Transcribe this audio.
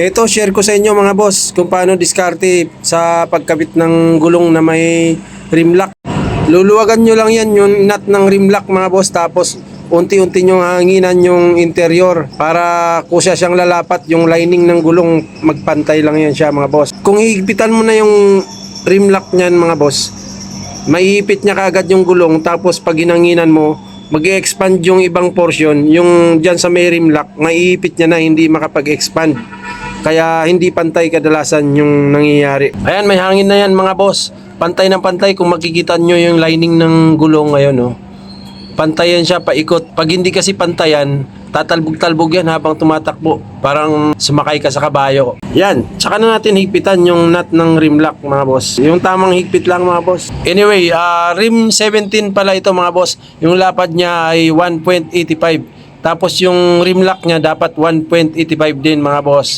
Ito, share ko sa inyo mga boss kung paano diskarte sa pagkabit ng gulong na may rim lock. Luluwagan nyo lang yan yung nut ng rim lock mga boss tapos unti-unti nyo hanginan yung interior para kusya siyang lalapat yung lining ng gulong magpantay lang yan siya mga boss. Kung higpitan mo na yung rim lock niyan mga boss, maiipit niya kaagad yung gulong tapos pag hinanginan mo mag expand yung ibang portion yung dyan sa may rim lock maiipit niya na hindi makapag-expand kaya hindi pantay kadalasan yung nangyayari. Ayan may hangin na yan mga boss. Pantay ng pantay kung makikita nyo yung lining ng gulong ngayon no pantayan siya paikot. Pag hindi kasi pantayan tatalbog-talbog yan habang tumatakbo. Parang sumakay ka sa kabayo. Yan tsaka na natin higpitan yung nut ng rim lock mga boss. Yung tamang higpit lang mga boss. Anyway ah, rim 17 pala ito mga boss. Yung lapad niya ay 1.85 tapos yung rim lock niya dapat 1.85 din mga boss